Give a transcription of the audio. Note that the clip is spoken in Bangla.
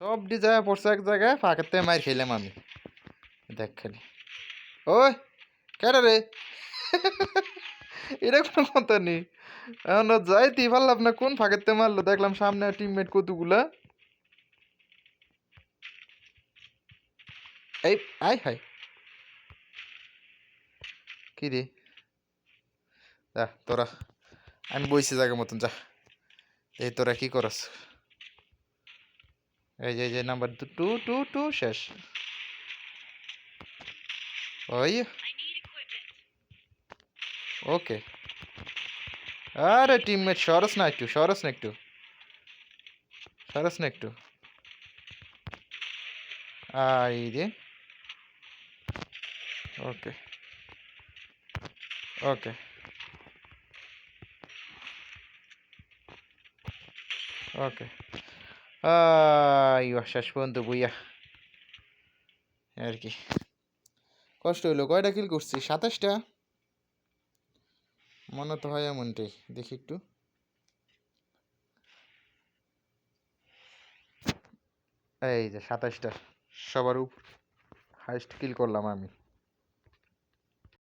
সব ডি যায় পড়ছে এক জায়গায় ফাঁকাতে মার খেলাম আমি। দেখ খালি। ওই, কেডা রে? এটা কোনো কথা নেই। এখন ও যাইতে পারলাম না, কোন ফাঁকাতে মারলো? দেখলাম সামনে টিমমেট কতগুলা। এই, আয় হাই কি রে? যা, তোরা। আমি বইছি জায়গা মতন, যা। এই তোরা কি করস? এই যে এই যে নাম্বার টু টু টু শেষ ওই ওকে আরে টিমমেট সরস না একটু সরস না একটু সরস না একটু আই রে ওকে ওকে ওকে আইয়া শেষ পর্যন্ত বইয়া আর কি কষ্ট হইল কয়টা কিল করছি সাতাশটা মনে তো হয় এমনটাই দেখি একটু এই যে সাতাশটা সবার উপর হাইস্ট কিল করলাম আমি